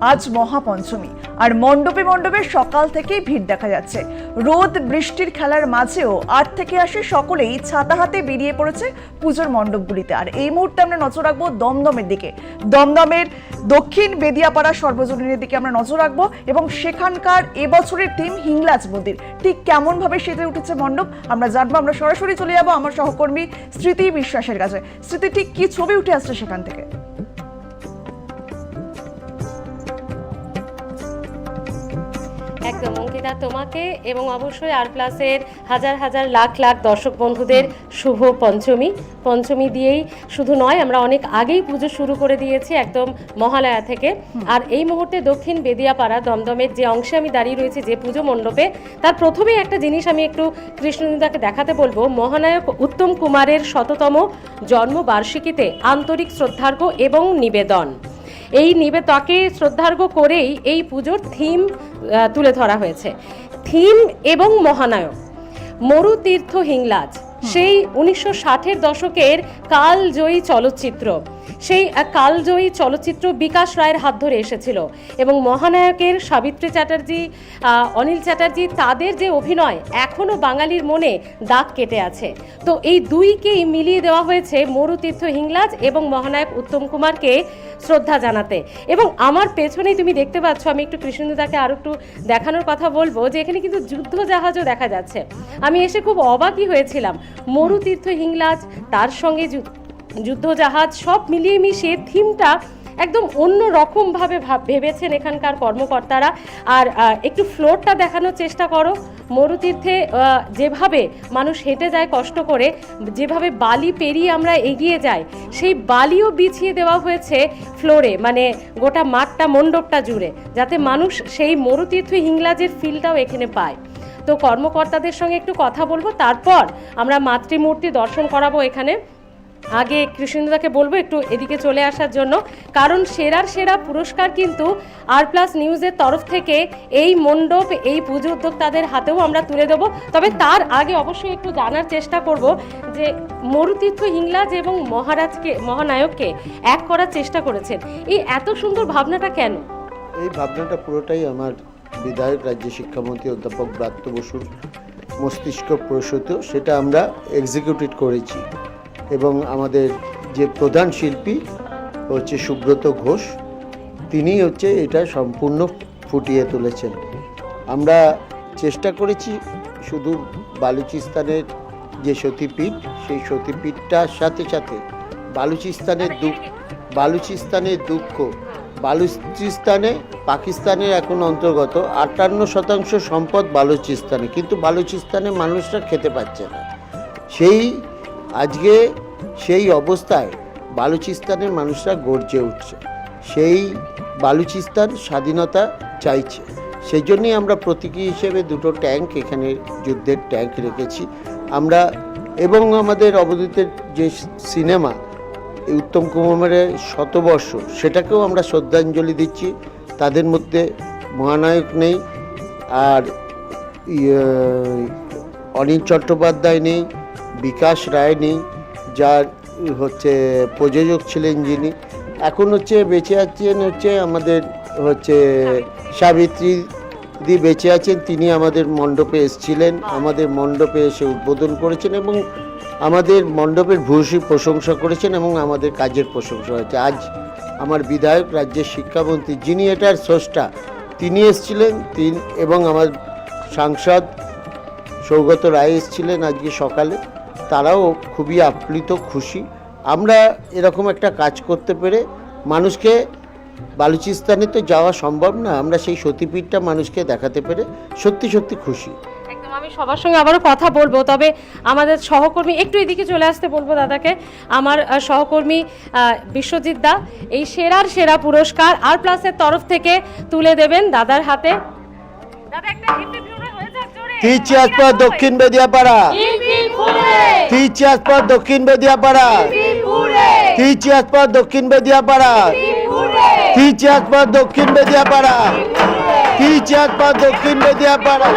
আজ মহাপঞ্চমী। আর মণ্ডপে মণ্ডপে সকাল থেকেই ভিড় দেখা যাচ্ছে। রোদ, বৃষ্টির খেলার মাঝেও আট থেকে আসে সকলেই ছাতা হাতে বেরিয়ে পড়েছে পুজোর মণ্ডপগুলিতে। আর এই মুহূর্তে আমরা নজর রাখব দমদমের দিকে। দমদমের দক্ষিণ বেদিয়াপাড়া সর্বজনীনের দিকে আমরা নজর রাখব এবং সেখানকার এবছরের থিম হিংলাজ মন্দির। ঠিক কেমন ভাবে সেজে উঠেছে মণ্ডপ, আমরা জানব। আমরা সরাসরি চলে যাব আমার সহকর্মী স্মৃতি বিশ্বাসের কাছে। স্মৃতি, ঠিক কি ছবি উঠে আসছে সেখান থেকে? একদম অঙ্কিতা তোমাকে এবং অবশ্যই আর প্লাসের হাজার হাজার লাখ লাখ দর্শক বন্ধুদের শুভ পঞ্চমী। পঞ্চমী দিয়েই শুধু নয় আমরা অনেক আগেই পুজো শুরু করে দিয়েছি একদম মহালয়া থেকে। আর এই মুহূর্তে দক্ষিণ বেদিয়াপাড়া দমদমের যে অংশে আমি দাঁড়িয়ে রয়েছি যে পুজো মণ্ডপে তার প্রথমেই একটা জিনিস আমি একটু কৃষ্ণদিদাকে দেখাতে বলব। মহানায়ক উত্তম কুমারের শততম জন্মবার্ষিকীতে আন্তরিক শ্রদ্ধার্ঘ্য এবং নিবেদন। এই নিবে তাকে শ্রদ্ধার্ঘ্য করেই এই পুজোর থিম তুলে ধরা হয়েছে। থিম এবং মহানায়ক। মরুতীর্থ হিংলাজ। সেই উনিশশো ষাটের দশকের কালজয়ী চলচ্চিত্র। সেই কালজয়ী চলচ্চিত্র বিকাশ রায়ের হাত ধরে এসেছিল এবং মহানায়কের সাবিত্রী চ্যাটার্জি অনিল চ্যাটার্জি তাদের যে অভিনয় এখনও বাঙালির মনে দাগ কেটে আছে। তো এই দুইকেই মিলিয়ে দেওয়া হয়েছে মরুতীর্থ হিংলাজ এবং মহানায়ক উত্তম কুমারকে শ্রদ্ধা জানাতে। এবং আমার পেছনেই তুমি দেখতে পাচ্ছ, আমি একটু কৃষ্ণদাকে আরও একটু দেখানোর কথা বলব যে এখানে কিন্তু যুদ্ধ জাহাজও দেখা যাচ্ছে। আমি এসে খুব অবাকই হয়েছিলাম। মরুতীর্থ হিংলাজ, তার সঙ্গে যুদ্ধজাহাজ সব মিলিয়ে মিশিয়ে থিমটা একদম অন্য রকমভাবে ভাব, ভেবেছেন এখানকার কর্মকর্তারা। আর একটু ফ্লোরটা দেখানোর চেষ্টা করো। মরুতীর্থে যেভাবে মানুষ হেঁটে যায় কষ্ট করে, যেভাবে বালি পেরিয়ে আমরা এগিয়ে যাই, সেই বালিও বিছিয়ে দেওয়া হয়েছে ফ্লোরে মানে গোটা মাঠটা, মণ্ডপটা জুড়ে, যাতে মানুষ সেই মরুতীর্থ হিংলাজের ফিলটাও এখানে পায়। তো কর্মকর্তাদের সঙ্গে একটু কথা বলব। তারপর আমরা মাতৃমূর্তি দর্শন করাবো এখানে। আগে কৃষ্ণদাকে বলব একটু এদিকে চলে আসার জন্য। কারণ সেরার সেরা পুরস্কার কিন্তু আর প্লাস নিউজের তরফ থেকে এই মণ্ডপ, এই পুজো উদ্যোক্তাদের হাতেও আমরা তুলে দেবো। তবে তার আগে অবশ্যই একটু জানার চেষ্টা করব যে মরুতীর্থ হিংলাজ এবং মহারাজকে, মহানায়ককে এক করার চেষ্টা করেছেন। এই এত সুন্দর ভাবনাটা কেন? এই ভাবনাটা পুরোটাই আমার বিধায়ক রাজ্য শিক্ষামন্ত্রী অধ্যাপক ব্রাত্য বসুর মস্তিষ্ক প্রসূত, সেটা আমরা এক্সিকিউটিভ করেছি। এবং আমাদের যে প্রধান শিল্পী হচ্ছে সুব্রত ঘোষ, তিনি হচ্ছে এটা সম্পূর্ণ ফুটিয়ে তুলেছেন। আমরা চেষ্টা করেছি শুধু বালুচিস্তানের যে সতীপীঠ, সেই সতীপীঠটার সাথে সাথে বালুচিস্তানের দুঃখ বালুচিস্তানের দুঃখ বালুচিস্তানে, পাকিস্তানের এখন অন্তর্গত আটান্ন শতাংশ সম্পদ বালুচিস্তানে। কিন্তু বালুচিস্তানে মানুষরা খেতে পাচ্ছে না। সেই, আজকে সেই অবস্থায় বালুচিস্তানের মানুষরা গর্জে উঠছে। সেই বালুচিস্তান স্বাধীনতা চাইছে। সেই জন্যই আমরা প্রতীকী হিসেবে দুটো ট্যাঙ্ক এখানে যুদ্ধের ট্যাঙ্ক রেখেছি। আমরা এবং আমাদের অবধূতের যে সিনেমা এই উত্তম কুমারের শতবর্ষ সেটাকেও আমরা শ্রদ্ধাঞ্জলি দিচ্ছি। তাদের মধ্যে মহানায়ক নেই আর অনিল চট্টোপাধ্যায় নেই বিকাশ রায় নেই যার হচ্ছে প্রযোজক ছিলেন যিনি। এখন হচ্ছে বেঁচে আছেন হচ্ছে আমাদের হচ্ছে সাবিত্রী দি বেঁচে আছেন তিনি আমাদের মণ্ডপে এসেছিলেন। আমাদের মণ্ডপে এসে উদ্বোধন করেছেন এবং আমাদের মণ্ডপের ভূয়সী প্রশংসা করেছেন এবং আমাদের কাজের প্রশংসা হয়েছে। আজ আমার বিধায়ক, রাজ্যের শিক্ষামন্ত্রী, যিনি এটার স্রষ্টা, তিনি এসেছিলেন, তিন এবং আমার সাংসদ সৌগত রায় এসেছিলেন আজকে সকালে। তারাও খুবই আপ্লুত, খুশি। আমরা এরকম একটা কাজ করতে পেরে মানুষকে বালুচিস্তানে তো যাওয়া সম্ভব না, আমরা সেই সতীপীঠটা মানুষকে দেখাতে পেরে সত্যি সত্যি খুশি। আমি সবার সঙ্গে আবারও কথা বলব তবে আমাদের সহকর্মী একটু এদিকে চলে আসতে বলব দাদাকে। আমার সহকর্মী বিশ্বজিৎ দা এই সেরার সেরা পুরস্কার আর প্লাসের তরফ থেকে তুলে দেবেন দাদার হাতে। দাদা একটা। তিরচিয়াসপর দক্ষিণ বেদিয়াপাড়া তিরচিয়াসপর দক্ষিণ বেদিয়াপাড়া তিরচিয়াসপর দক্ষিণ বেদিয়াপাড়া তিরচিয়াসপর দক্ষিণ বেদিয়াপাড়া তিরচিয়াসপর দক্ষিণ বেদিয়াপাড়া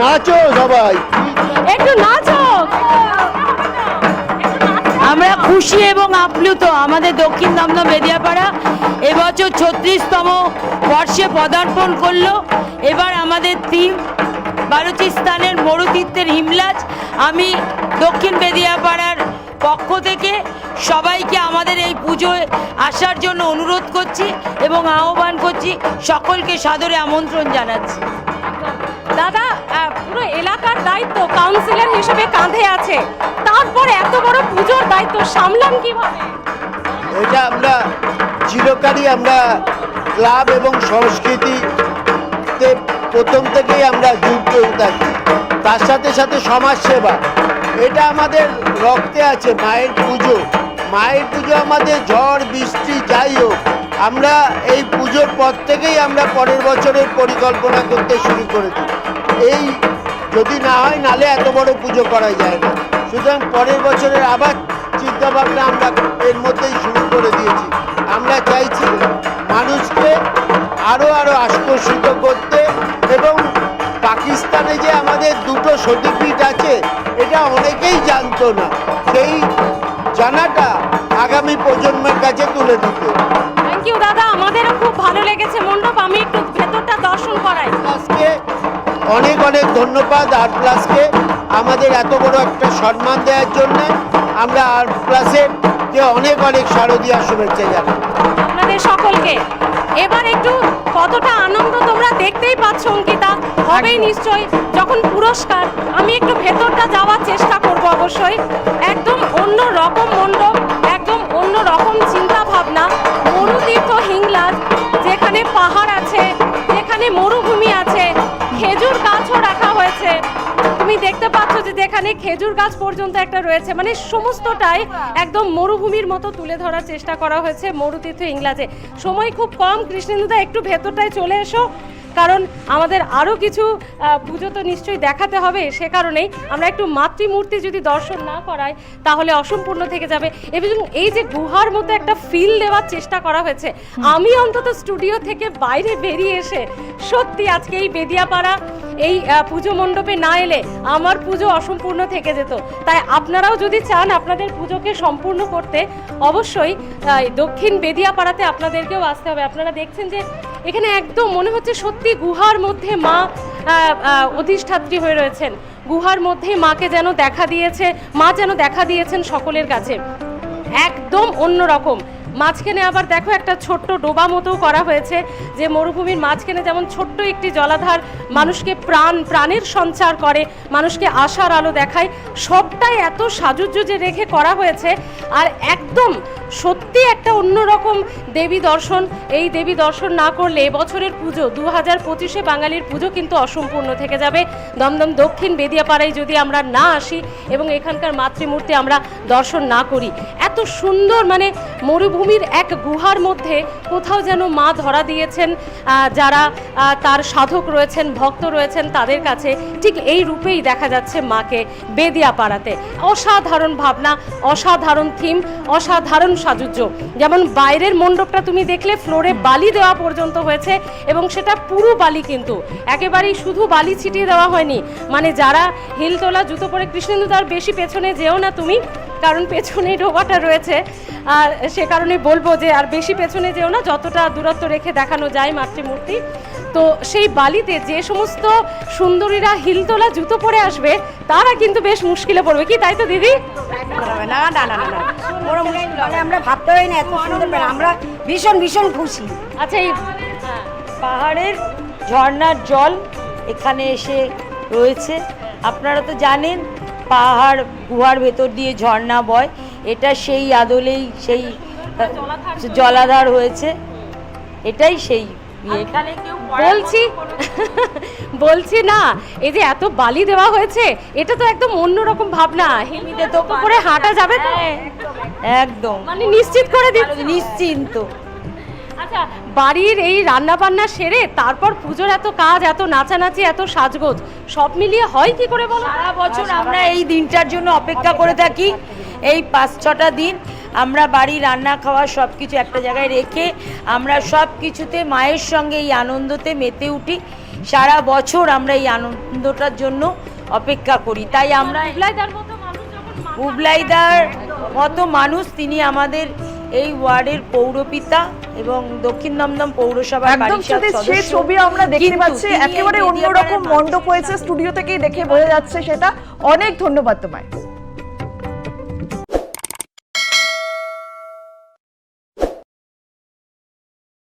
নাচো সবাই। একটু নাচো। আমরা খুশি এবং আপ্লুত আমাদের দক্ষিণ দমদম বেদিয়াপাড়া এবছর ছত্রিশতম বর্ষে পদার্পণ করল। এবার আমাদের থিম বালুচিস্তানের মরুতীর্থের হিমলাজ আমি দক্ষিণ বেদিয়াপাড়ার পক্ষ থেকে সবাইকে আমাদের এই পুজোয় আসার জন্য অনুরোধ করছি এবং আহ্বান করছি সকলকে সাদরে আমন্ত্রণ জানাচ্ছি। দাদা পুরো এলাকার দায়িত্ব কাউন্সিলর হিসেবে কাঁধে আছে। তারপর এত বড় পুজোর দায়িত্ব সামলান কীভাবে? এটা আমরা চিরকালই আমরা ক্লাব এবং সংস্কৃতিতে প্রথম থেকেই আমরা যুক্ত হয়ে থাকি। তার সাথে সাথে সমাজসেবা। এটা আমাদের রক্তে আছে, মায়ের পুজো। মায়ের পুজো আমাদের ঝড়, বৃষ্টি, যাই হোক, আমরা এই পুজোর পর থেকেই আমরা পরের বছরের পরিকল্পনা করতে শুরু করেছি এই যদি না হয় নালে এত বড় পুজো করা যায় না। সুতরাং পরের বছরের আবার চিন্তা ভাবনা আমরা এর মধ্যেই শুরু করে দিয়েছি। আমরা চাইছি মানুষকে আরও আরও আকর্ষিত করতে এবং পাকিস্তানে যে আমাদের দুটো সতীপীঠ আছে এটা অনেকেই জানতো না। সেই জানাটা আগামী প্রজন্মের কাছে তুলে দিতে। থ্যাংক ইউ দাদা। আমাদেরও খুব ভালো লেগেছে। মণ্ডপ আমি একটু ভেতরটা দর্শন করাই। প্লাসকে অনেক অনেক ধন্যবাদ আর্ট প্লাসকে আমাদের এত বড় একটা সম্মান দেওয়ার জন্য। আমরা আর্ট প্লাসের যে অনেক অনেক শারদীয় শুভেচ্ছা জানাই। আপনাদের সকলকে এবার একটু কতটা আনন্দ তোমরা দেখতেই পাচ্ছ অঙ্কিতা? হবেই নিশ্চয়ই। যখন পুরস্কার আমি একটু ভেতরটা যাওয়ার চেষ্টা করব অবশ্যই। একদম অন্য রকম মণ্ডপ একদম অন্য রকম চিন্তা ভাবনা যেখানে খেজুর গাছ পর্যন্ত একটা রয়েছে। মানে সমস্তটাই একদম মরুভূমির মতো তুলে ধরার চেষ্টা করা হয়েছে মরুতীর্থ ইংলাজে। সময় খুব কম। কৃষ্ণেন্দুদা একটু ভেতরটায় চলে এসো। কারণ আমাদের আরও কিছু পুজো তো নিশ্চয়ই দেখাতে হবে সে কারণেই আমরা একটু মাতৃমূর্তি যদি দর্শন না করাই তাহলে অসম্পূর্ণ থেকে যাবে। এবং এই যে গুহার মতো একটা ফিল দেওয়ার চেষ্টা করা হয়েছে আমি অন্তত স্টুডিও থেকে বাইরে বেরিয়ে এসে সত্যি আজকে এই বেদিয়াপাড়া এই পুজো মণ্ডপে না এলে আমার পুজো অসম্পূর্ণ থেকে যেত। তাই আপনারাও যদি চান আপনাদের পুজোকে সম্পূর্ণ করতে অবশ্যই দক্ষিণ বেদিয়াপাড়াতে আপনাদেরকেও আসতে হবে। আপনারা দেখছেন যে এখানে একদম মনে হচ্ছে সত্যি গুহার মধ্যে মা অধিষ্ঠাত্রী হয়ে রয়েছেন। গুহার মধ্যে মাকে যেন দেখা দিয়েছে, মা যেন দেখা দিয়েছেন সকলের কাছে। একদম অন্যরকম। মাঝখানে আবার দেখো একটা ছোট্ট ডোবা মতো করা হয়েছে, যে মরুভূমির মাঝখানে যেমন ছোট্ট একটি জলাধার মানুষকে প্রাণ, প্রাণের সঞ্চার করে, মানুষকে আশার আলো দেখায়, সবটাই এত সাজুজ্য যে রেখে করা হয়েছে। আর একদম সত্যি একটা অন্যরকম দেবী দর্শন, এই দেবী দর্শন না করলে এবছরের পুজো দু হাজার পঁচিশে বাঙালির পুজো কিন্তু অসম্পূর্ণ থেকে যাবে। দমদম দক্ষিণ বেদিয়াপাড়ায় যদি আমরা না আসি এবং এখানকার মাতৃমূর্তি আমরা দর্শন না করি, এত সুন্দর মানে মরুভূমির এক গুহার মধ্যে কোথাও যেন মা ধরা দিয়েছেন যারা তার সাধক রয়েছেন, ভক্ত রয়েছেন, তাদের কাছে ঠিক এই রূপেই দেখা যাচ্ছে মাকে বেদিয়া পাড়াতে অসাধারণ ভাবনা, অসাধারণ থিম, অসাধারণ সাজুজ্য যেমন বাইরের মণ্ডপটা তুমি দেখলে ফ্লোরে বালি দেওয়া পর্যন্ত হয়েছে এবং সেটা পুরো বালি কিন্তু। একেবারেই শুধু বালি ছিটিয়ে দেওয়া হয়নি। মানে যারা হিল তোলা জুতো পরে কৃষ্ণেন্দু তার বেশি পেছনে যেও না তুমি কারণ পেছনেই ডোবাটা রয়েছে। আর সে কারণে বলব যে আর বেশি পেছনে যেও না যতটা দূরত্ব রেখে দেখানো যায় মাতৃমূর্তি। তো সেই বালিতে যে সমস্ত সুন্দরীরা হিলতোলা জুতো পরে আসবে তারা কিন্তু বেশ মুশকিলে পড়বে। কি তাই তো দিদি? না না না না না বড় মুশকিল হবে আমরা ভাবতে পারি না এত সুন্দর আমরা ভীষণ ভীষণ খুশি। আচ্ছা এই পাহাড়ের ঝর্ণার জল এখানে এসে রয়েছে। আপনারা তো জানেন পাহাড় গুহার ভেতর দিয়ে ঝর্ণা বয় এটা সেই আদলেই সেই জলাধার হয়েছে। এটাই সেই ইয়ে। বলছি বলছি না এই যে এত বালি দেওয়া হয়েছে এটা তো একদম অন্যরকম ভাবনা। হিমিতে তো করে হাঁটা যাবে তো? হ্যাঁ, একদম। মানে নিশ্চিত করে দিচ্ছি। নিশ্চিন্ত। আচ্ছা বাড়ির এই রান্না বান্না সেরে তারপর পুজোর এত কাজ এত নাচানাচি এত সাজগোজ সব মিলিয়ে হয় কি করে বলো? সারা বছর আমরা এই দিনটার জন্য অপেক্ষা করে থাকি। এই পাঁচ ছটা দিন আমরা বাড়ি রান্না খাওয়া সব কিছু একটা জায়গায় রেখে আমরা সব কিছুতে মায়ের সঙ্গে এই আনন্দতে মেতে উঠি। সারা বছর আমরা এই আনন্দটার জন্য অপেক্ষা করি। তাই আমরা মোগলাইদার মতো মানুষ যখন মা- উবলাইদার মতো মানুষ তিনি আমাদের এই ওয়ার্ডের পৌরপিতা। এবং দক্ষিণ দমদম পৌরসভা একদম সাথে সে ছবি আমরা দেখতে পাচ্ছি একেবারে অন্যরকম মন্ডপ মণ্ডপ হয়েছে স্টুডিও থেকেই দেখে বোঝা যাচ্ছে সেটা। অনেক ধন্যবাদ তোমায়।